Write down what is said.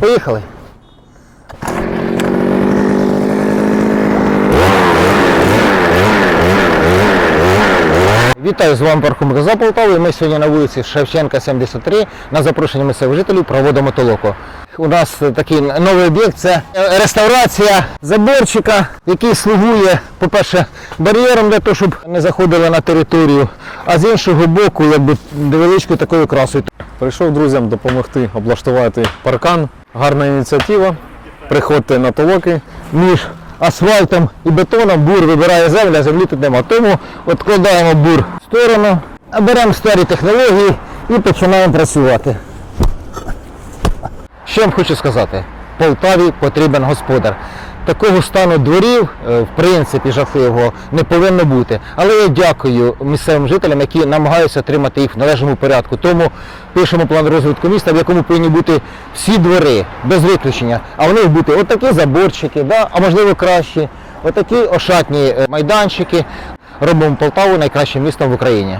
Поїхали. Вітаю з вами парком Газа Полтави. Ми сьогодні на вулиці Шевченка 73 на запрошення місцевих жителів проводимо толоку. У нас такий новий об'єкт це е, реставрація заборчика, який слугує, по-перше, бар'єром для того, щоб не заходили на територію, а з іншого боку, якби невеличкою такою красою. Прийшов друзям допомогти облаштувати паркан. Гарна ініціатива. Приходьте на толоки. між асфальтом і бетоном бур вибирає землю, а землі тут нема. Тому відкладаємо бур в сторону, беремо старі технології і починаємо працювати. Що вам хочу сказати? Полтаві потрібен господар. Такого стану дворів, е, в принципі, жахливого не повинно бути. Але я дякую місцевим жителям, які намагаються отримати їх в належному порядку. Тому пишемо план розвитку міста, в якому повинні бути всі двори, без виключення. А в них бути отакі заборчики, да? а можливо кращі, отакі ошатні е, майданчики. Робимо Полтаву найкращим містом в Україні.